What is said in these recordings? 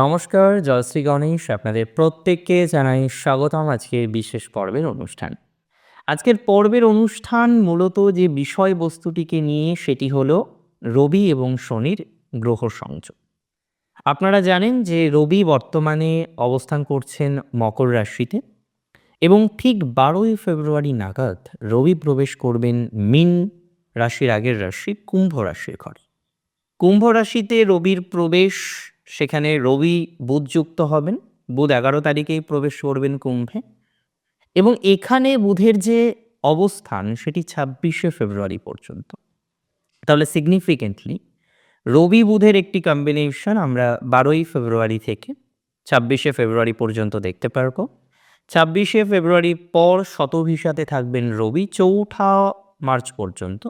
নমস্কার জয়শ্রী গণেশ। আপনাদের প্রত্যেককে জানাই স্বাগতম আজকের বিশেষ পর্বের অনুষ্ঠান। আজকের পর্বের অনুষ্ঠান মূলত যে বিষয়বস্তুটিকে নিয়ে, সেটি হলো রবি এবং শনির গ্রহ সংযোগ। আপনারা জানেন যে রবি বর্তমানে অবস্থান করছেন মকর রাশিতে এবং ঠিক বারোই ফেব্রুয়ারি নাগাদ রবি প্রবেশ করবেন মিন রাশির আগের রাশি কুম্ভ রাশির ঘরে। কুম্ভ রাশিতে রবির প্রবেশ সেখানে রবি বুধ যুক্ত হবেন। বুধ এগারো তারিখেই প্রবেশ করবেন কুম্ভে। এবং এখানে বুধের যে অবস্থান, সেটি ছাব্বিশে ফেব্রুয়ারি পর্যন্ত। তাহলে সিগনিফিকেন্টলি রবি বুধের একটি কম্বিনেশন আমরা বারোই ফেব্রুয়ারি থেকে ছাব্বিশে ফেব্রুয়ারি পর্যন্ত দেখতে পারব। ছাব্বিশে ফেব্রুয়ারি পর শতভিসাতে থাকবেন রবি, চৌঠা মার্চ পর্যন্ত।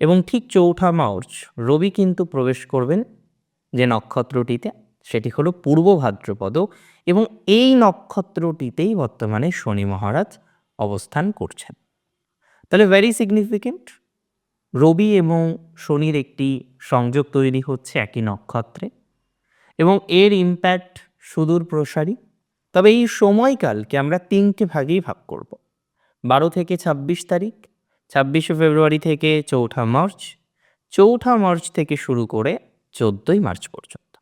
এবং ঠিক চৌঠা মার্চ রবি কিন্তু প্রবেশ করবেন যে নক্ষত্রটিতে, সেটি হলো পূর্ব ভাদ্রপদ এবং এই নক্ষত্রটিতেই বর্তমানে শনি মহারাজ অবস্থান করছেন। তাহলে ভেরি সিগনিফিকেন্ট রবি এবং শনির একটি সংযোগ তৈরি হচ্ছে একই নক্ষত্রে এবং এর ইম্প্যাক্ট সুদূর প্রসারী। তবে এই সময়কালকে আমরা তিনটে ভাগেই ভাগ করব। বারো থেকে ছাব্বিশ তারিখ, ছাব্বিশে ফেব্রুয়ারি থেকে চৌঠা মার্চ চৌঠা মার্চ থেকে শুরু করে চোদ্দোই মার্চ পর্যন্ত।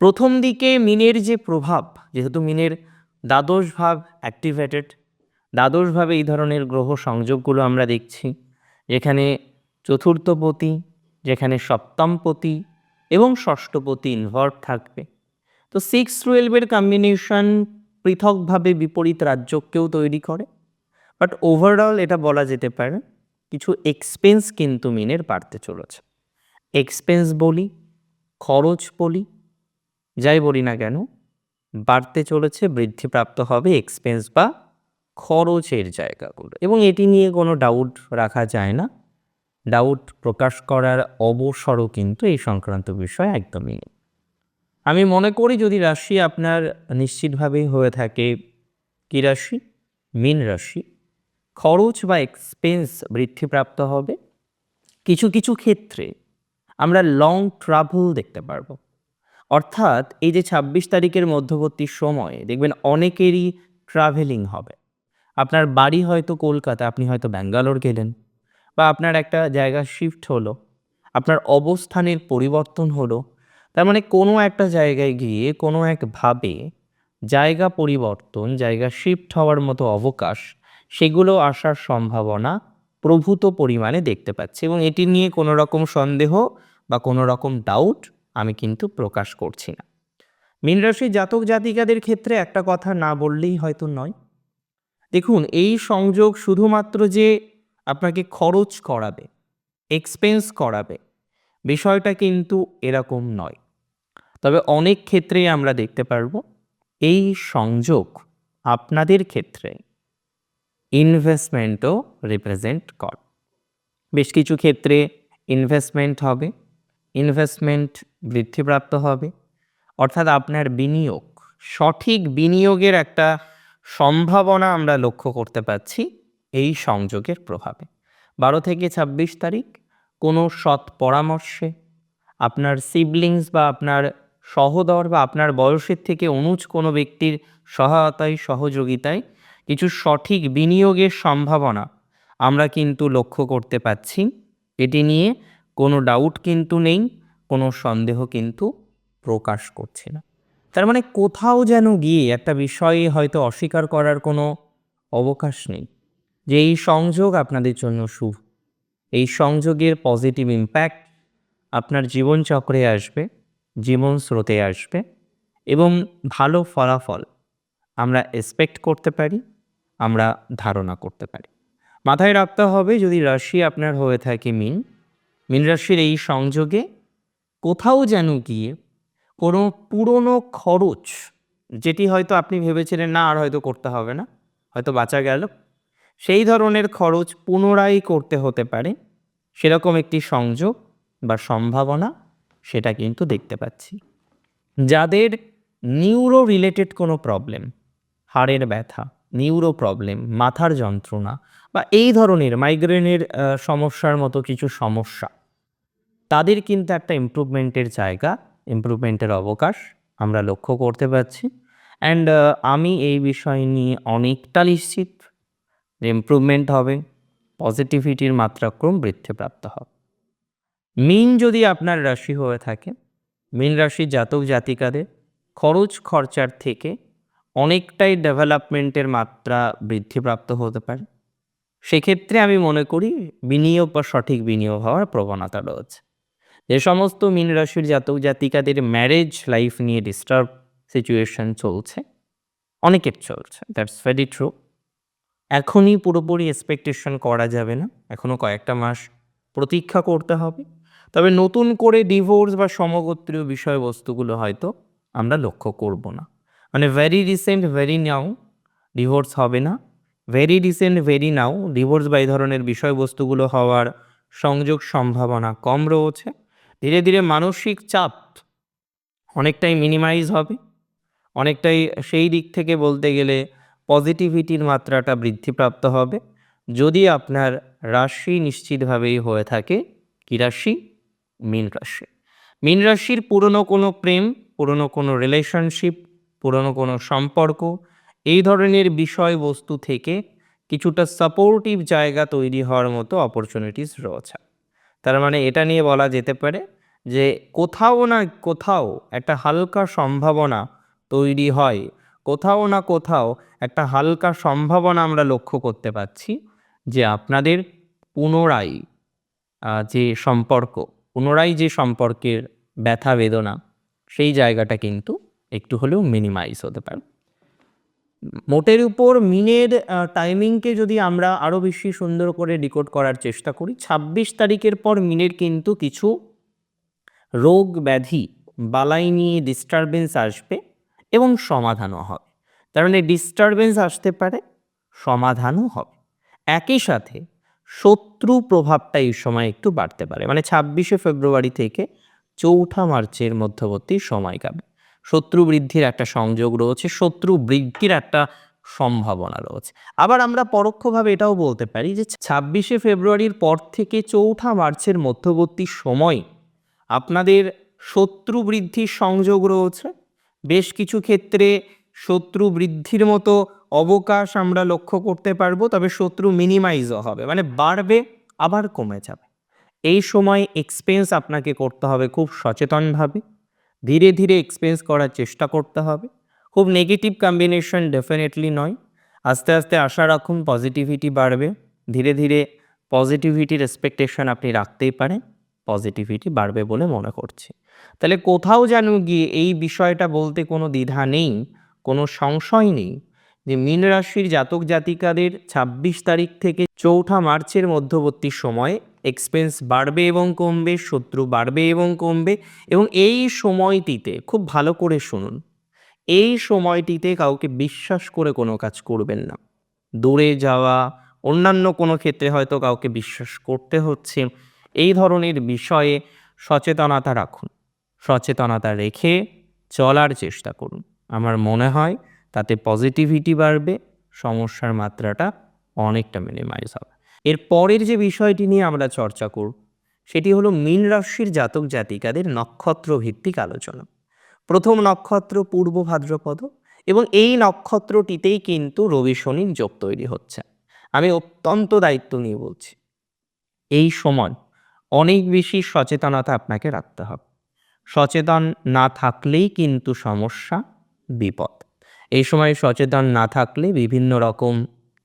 প্রথম দিকে মিনের যে প্রভাব, যেহেতু মিনের দ্বাদশ ভাব অ্যাক্টিভেটেড দ্বাদশভাবে এই ধরনের গ্রহ সংযোগগুলো আমরা দেখছি, যেখানে চতুর্থপতি, যেখানে সপ্তমপতি এবং ষষ্ঠপতি ইনভলভ থাকবে। তো সিক্স টুয়েলভের কম্বিনেশন পৃথকভাবে বিপরীত রাজ্যকেও তৈরি করে বাট ওভারঅল এটা বলা যেতে পারে, কিছু এক্সপেন্স কিন্তু মিনের বাড়তে চলেছে। এক্সপেন্স বলি, খরচ বলি, যাই বলি না কেন, বাড়তে চলেছে বৃদ্ধিপ্রাপ্ত হবে এক্সপেন্স বা খরচের জায়গাগুলো। এবং এটি নিয়ে কোনো ডাউট রাখা যায় না। ডাউট প্রকাশ করার অবসরও কিন্তু এই সংক্রান্ত বিষয় একদমই নেই। আমি মনে করি যদি রাশি আপনার নিশ্চিতভাবেই হয়ে থাকে, কী রাশি? মীন রাশি। খরচ বা এক্সপেন্স বৃদ্ধিপ্রাপ্ত হবে। কিছু কিছু ক্ষেত্রে আমরা লং ট্রাভেল দেখতে পারব। অর্থাৎ এই যে ছাব্বিশ তারিখের মধ্যবর্তী সময়ে দেখবেন অনেকেরই ট্রাভেলিং হবে। আপনার বাড়ি হয়তো কলকাতা, আপনি হয়তো ব্যাঙ্গালোর গেলেন বা আপনার একটা জায়গা শিফট হলো, আপনার অবস্থানের পরিবর্তন হলো, তার মানে কোনো একটা জায়গায় গিয়ে, কোনো একভাবে জায়গা পরিবর্তন, জায়গা শিফট হওয়ার মতো অবকাশ, সেগুলো আসার সম্ভাবনা প্রভূত পরিমাণে দেখতে পাচ্ছি এবং এটি নিয়ে কোনো রকম সন্দেহ বা কোনো রকম ডাউট আমি কিন্তু প্রকাশ করছি না। মীন রাশির জাতক জাতিকাদের ক্ষেত্রে একটা কথা না বললেই হয়তো নয়। দেখুন, এই সংযোগ শুধুমাত্র যে আপনাকে খরচ করাবে এক্সপেন্স করাবে, বিষয়টা কিন্তু এরকম নয়। তবে অনেক ক্ষেত্রেই আমরা দেখতে পারব, এই সংযোগ আপনাদের ক্ষেত্রে ইনভেস্টমেন্টও রিপ্রেজেন্ট কর। বেশ কিছু ক্ষেত্রে ইনভেস্টমেন্ট হবে ইনভেস্টমেন্ট বৃদ্ধিপ্রাপ্ত হবে, অর্থাৎ আপনার বিনিয়োগ, সঠিক বিনিয়োগের একটা সম্ভাবনা আমরা লক্ষ্য করতে পারছি এই সংযোগের প্রভাবে। বারো থেকে ছাব্বিশ তারিখ, কোনো সৎ পরামর্শে আপনার সিবলিংস বা আপনার সহদর বা আপনার বয়সের থেকে অনুজ কোনো ব্যক্তির সহায়তায়, সহযোগিতায় কিছু সঠিক বিনিয়োগের সম্ভাবনা। আমরা কিন্তু লক্ষ্য করতে পাচ্ছি, এটি নিয়ে কোনো ডাউট কিন্তু নেই, কোনো সন্দেহ কিন্তু প্রকাশ করছে না। তার মানে কোথাও যেন গিয়ে একটা বিষয়ে হয়তো অস্বীকার করার কোনো অবকাশ নেই। যে এই সংযোগ আপনাদের জন্য শুভ, এই সংযোগের পজিটিভ ইম্প্যাক্ট আপনার জীবনচক্রে আসবে, জীবন স্রোতে আসবে এবং ভালো ফলাফল আমরা এক্সপেক্ট করতে পারি। আমরা ধারণা করতে পারি। মাথায় রাখতে হবে যদি রাশি আপনার হয়ে থাকে মিন মিন রাশির এই সংযোগে কোথাও যেন গিয়ে কোনো পুরনো খরচ, যেটি হয়তো আপনি ভেবেছিলেন না আর হয়তো করতে হবে না, হয়তো বাঁচা গেল, সেই ধরনের খরচ পুনরায় করতে হতে পারে। সেরকম একটি সংযোগ বা সম্ভাবনা সেটা কিন্তু দেখতে পাচ্ছি। যাদের নিউরো রিলেটেড কোনো প্রবলেম হাড়ের ব্যথা নিউরো প্রবলেম, মাথার যন্ত্রণা বা এই ধরনের মাইগ্রেনের সমস্যার মতো কিছু সমস্যা। তাদের কিন্তু একটা ইমপ্রুভমেন্টের জায়গা ইমপ্রুভমেন্টের অবকাশ আমরা লক্ষ্য করতে পারছি। অ্যান্ড আমি এই বিষয় নিয়ে অনেকটা নিশ্চিত যে ইমপ্রুভমেন্ট হবে পজিটিভিটির মাত্রাক্রম বৃদ্ধিপ্রাপ্ত হবে। মিন যদি আপনার রাশি হয়ে থাকে, মিন রাশির জাতক জাতিকাদের খরচ খরচার থেকে অনেকটাই ডেভেলপমেন্টের মাত্রা বৃদ্ধিপ্রাপ্ত হতে পারে। সেক্ষেত্রে আমি মনে করি বিনিয়োগ বা সঠিক বিনিয়োগ হওয়ার প্রবণতা রয়েছে। যে সমস্ত মিন রাশির জাতক জাতিকাদের ম্যারেজ লাইফ নিয়ে ডিস্টার্ব সিচুয়েশন চলছে, অনেকের চলছে দ্যাটস ভেরি ট্রু এখনই পুরোপুরি এক্সপেকটেশন করা যাবে না, এখনও কয়েকটা মাস প্রতীক্ষা করতে হবে। তবে নতুন করে ডিভোর্স বা সমগোত্রীয় বিষয়বস্তুগুলো হয়তো আমরা লক্ষ্য করব না। মানে very recent very now divorce হবে না। Very recent very now divorce বা এই ধরনের বিষয়বস্তুগুলো হওয়ার সংযোগ সম্ভাবনা কম রয়েছে। ধীরে ধীরে মানসিক চাপ অনেকটাই মিনিমাইজ হবে। অনেকটাই সেই দিক থেকে বলতে গেলে পজিটিভিটির মাত্রাটা বৃদ্ধিপ্রাপ্ত হবে। যদি আপনার রাশি নিশ্চিতভাবেই হয়ে থাকে, কী রাশি? মীন রাশি। মীন রাশির পুরনো কোনো প্রেম, পুরনো কোনো রিলেশনশিপ পুরনো কোনো সম্পর্ক, এই ধরনের বিষয়বস্তু থেকে কিছুটা সাপোর্টিভ জায়গা তৈরি হওয়ার মতো অপরচুনিটিস রয়েছে। তার মানে এটা নিয়ে বলা যেতে পারে যে কোথাও না কোথাও একটা হালকা সম্ভাবনা তৈরি হয়, কোথাও না কোথাও একটা হালকা সম্ভাবনা আমরা লক্ষ্য করতে পারছি যে আপনাদের পুনরায় যে সম্পর্ক, পুনরায় যে সম্পর্কের ব্যথা বেদনা, সেই জায়গাটা কিন্তু একটু হলেও মিনিমাইজ হতে পারে। মোটের উপর মিনের টাইমিংকে যদি আমরা আরও বেশি সুন্দর করে ডিকোড করার চেষ্টা করি, ছাব্বিশ তারিখের পর মিনের কিন্তু কিছু রোগ ব্যাধি বালাই নিয়ে ডিস্টারবেন্স আসবে এবং সমাধানও হবে। তার মানে ডিস্টারবেন্স আসতে পারে, সমাধানও হবে। একই সাথে শত্রু প্রভাবটা এই সময় একটু বাড়তে পারে। মানে ছাব্বিশে ফেব্রুয়ারি থেকে চৌঠা মার্চের মধ্যবর্তী সময়কাল শত্রু বৃদ্ধির একটা সংযোগ রয়েছে শত্রু বৃদ্ধির একটা সম্ভাবনা রয়েছে। আবার আমরা পরোক্ষভাবে এটাও বলতে পারি যে ছাব্বিশে ফেব্রুয়ারির পর থেকে চৌঠা মার্চের মধ্যবর্তী সময় আপনাদের শত্রু বৃদ্ধির সংযোগ রয়েছে। বেশ কিছু ক্ষেত্রে শত্রু বৃদ্ধির মতো অবকাশ আমরা লক্ষ্য করতে পারব, তবে শত্রু মিনিমাইজও হবে মানে বাড়বে, আবার কমে যাবে। এই সময় এক্সপেন্স আপনাকে করতে হবে খুব সচেতনভাবে। ধীরে ধীরে এক্সপেন্স করার চেষ্টা করতে হবে। খুব নেগেটিভ কম্বিনেশন ডেফিনেটলি নয়। আস্তে আস্তে আশা রাখুন পজিটিভিটি বাড়বে। ধীরে ধীরে পজিটিভিটির এক্সপেকটেশন আপনি রাখতেই পারেন। পজিটিভিটি বাড়বে বলে মনে করছি। তাহলে কোথাও যেন গিয়ে এই বিষয়টা বলতে কোনো দ্বিধা নেই, কোনো সংশয় নেই যে মীন রাশির জাতক জাতিকাদের ছাব্বিশ তারিখ থেকে চৌঠা মার্চের মধ্যবর্তী সময়ে এক্সপেন্স বাড়বে এবং কমবে, শত্রু বাড়বে এবং কমবে এবং এই সময়টিতে খুব ভালো করে শুনুন, এই সময়টিতে কাউকে বিশ্বাস করে কোনো কাজ করবেন না। দূরে যাওয়া, অন্যান্য কোনো ক্ষেত্রে হয়তো কাউকে বিশ্বাস করতে হচ্ছে, এই ধরনের বিষয়ে সচেতনতা রাখুন, সচেতনতা রেখে চলার চেষ্টা করুন। আমার মনে হয় তাতে পজিটিভিটি বাড়বে, সমস্যার মাত্রাটা অনেকটা মিনিমাইজ হবে। এর পরের যে বিষয়টি নিয়ে আমরা চর্চা করব, সেটি হলো মীন রাশির জাতক জাতিকাদের নক্ষত্র ভিত্তিক আলোচনা। প্রথম নক্ষত্র পূর্ব ভাদ্রপদ এবং এই নক্ষত্রটিতেই কিন্তু রবি শনির যোগ তৈরি হচ্ছে। আমি অত্যন্ত দায়িত্ব নিয়ে বলছি, এই সময় অনেক বেশি সচেতনতা আপনাকে রাখতে হবে। সচেতন না থাকলেই কিন্তু সমস্যা বিপদ। এই সময় সচেতন না থাকলে বিভিন্ন রকম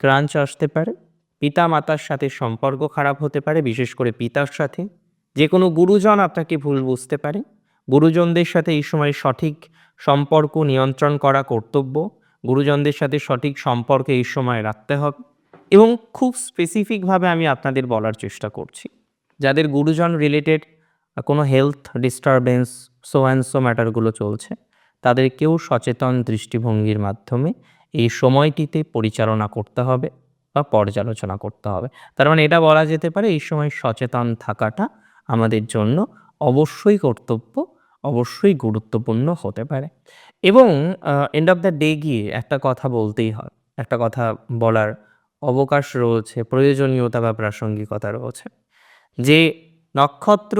ক্রাঞ্চ আসতে পারে পিতা মাতার সাথে সম্পর্ক খারাপ হতে পারে, বিশেষ করে পিতার সাথে। যে কোনো গুরুজন আপনাকে ভুল বুঝতে পারে। গুরুজনদের সাথে এই সময় সঠিক সম্পর্ক নিয়ন্ত্রণ করা কর্তব্য। গুরুজনদের সাথে সঠিক সম্পর্ক এই সময় রাখতে হবে। এবং খুব স্পেসিফিকভাবে আমি আপনাদের বলার চেষ্টা করছি। যাদের গুরুজন রিলেটেড কোনো health disturbance so and so ম্যাটারগুলো চলছে, তাদেরকেও সচেতন দৃষ্টিভঙ্গির মাধ্যমে এই সময়টিতে পরিচালনা করতে হবে। বা পর্যালোচনা করতে হবে। তার মানে এটা বলা যেতে পারে এই সময় সচেতন থাকাটা আমাদের জন্য অবশ্যই কর্তব্য, অবশ্যই গুরুত্বপূর্ণ হতে পারে। এবং এন্ড অফ দ্য ডে গিয়ে একটা কথা বলতেই হয়, একটা কথা বলার অবকাশ রয়েছে, প্রয়োজনীয়তা বা প্রাসঙ্গিকতা রয়েছে। যে নক্ষত্র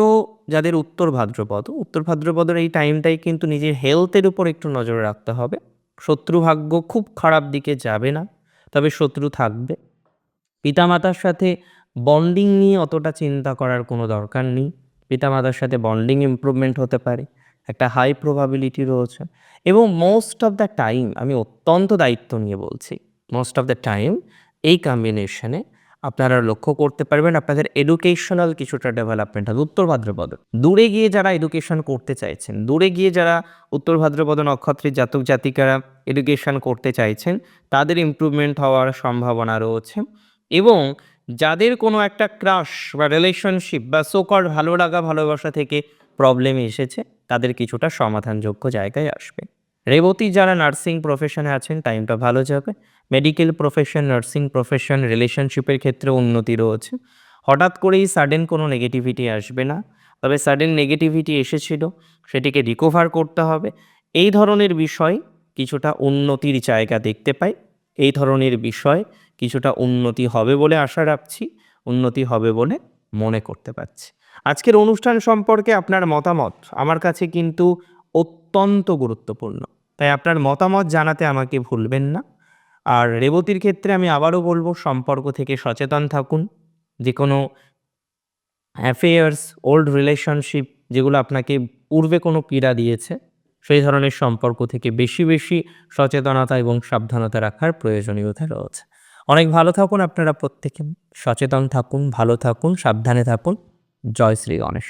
যাদের উত্তর ভাদ্রপদ, উত্তর ভাদ্রপদের এই টাইমটাই কিন্তু নিজের হেলথের উপর একটু নজর রাখতে হবে। শত্রু ভাগ্য খুব খারাপ দিকে যাবে না, তবে শত্রু থাকবে। পিতামাতার সাথে বন্ডিং নিয়ে অতটা চিন্তা করার কোনো দরকার নেই। পিতামাতার সাথে বন্ডিং ইমপ্রুভমেন্ট হতে পারে, একটা হাই প্রবাবিলিটি রয়েছে এবং মোস্ট অফ দ্য টাইম আমি অত্যন্ত দায়িত্ব নিয়ে বলছি মোস্ট অফ দ্য টাইম এই কম্বিনেশনে আপনারা লক্ষ্য করতে পারবেন আপনাদের এডুকেশনাল কিছুটা ডেভেলপমেন্ট হবে। উত্তর ভাদ্রপদ দূরে গিয়ে যারা এডুকেশন করতে চাইছেন, দূরে গিয়ে যারা উত্তর ভাদ্রপদ নক্ষত্রের জাতক জাতিকারা এডুকেশন করতে চাইছেন, তাদের ইমপ্রুভমেন্ট হওয়ার সম্ভাবনা রয়েছে। এবং যাদের কোনো একটা ক্রাশ বা রিলেশনশিপ বা সোকর ভালো লাগা, ভালোবাসা থেকে প্রবলেম এসেছে, তাদের কিছুটা সমাধানযোগ্য জায়গায় আসবে। রেবতী যারা নার্সিং প্রফেশনে আছেন টাইমটা ভালো যাবে। মেডিকেল প্রফেশন নার্সিং প্রফেশন রিলেশনশিপের ক্ষেত্রে উন্নতি রয়েছে। হঠাৎ করেই সাডেন কোনো নেগেটিভিটি আসবে না। তবে সাডেন নেগেটিভিটি এসেছিল, সেটিকে রিকভার করতে হবে। এই ধরনের বিষয় কিছুটা উন্নতির জায়গা দেখতে পাই। এই ধরনের বিষয় কিছুটা উন্নতি হবে বলে আশা রাখছি, উন্নতি হবে বলে মনে করতে পারছি। আজকের অনুষ্ঠান সম্পর্কে আপনার মতামত আমার কাছে কিন্তু অত্যন্ত গুরুত্বপূর্ণ। তাই আপনার মতামত জানাতে আমাকে ভুলবেন না। আর রেবতীর ক্ষেত্রে আমি আবারও বলব, সম্পর্ক থেকে সচেতন থাকুন। যে কোনো অ্যাফেয়ার্স ওল্ড রিলেশনশিপ যেগুলো আপনাকে পূর্বে কোনো পীড়া দিয়েছে, সেই ধরনের সম্পর্ক থেকে বেশি বেশি সচেতনতা এবং সাবধানতা রাখার প্রয়োজনীয়তা রয়েছে। অনেক ভালো থাকুন আপনারা প্রত্যেকে। সচেতন থাকুন ভালো থাকুন সাবধানে থাকুন। জয় শ্রী গণেশ।